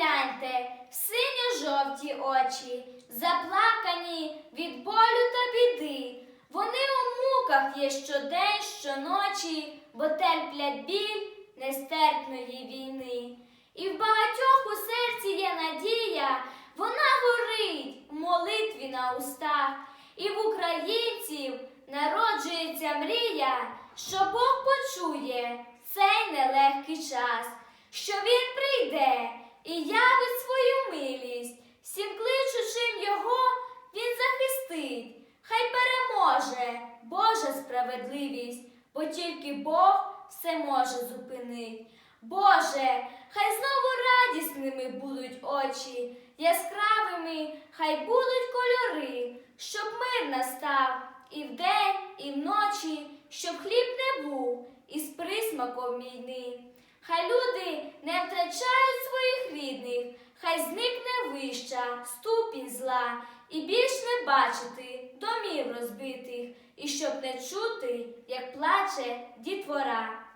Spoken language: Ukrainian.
Погляньте, синьо-жовті очі, заплакані від болю та біди. Вони у муках є щодень, щоночі, бо терплять біль нестерпної війни. І в багатьох у серці є надія, вона горить в молитві на устах. І в українців народжується мрія, що Бог почує цей нелегкий час, що Він прийде захистить. Хай переможе Божа справедливість, бо тільки Бог все може зупинить. Боже, хай знову радісними будуть очі, яскравими хай будуть кольори, щоб мир настав і вдень, і вночі, щоб хліб не був із присмаком війни. Хай люди не втрачають своїх рідних, хай зникне вища ступінь зла, і більш не бачити домів розбитих, і щоб не чути, як плаче дітвора.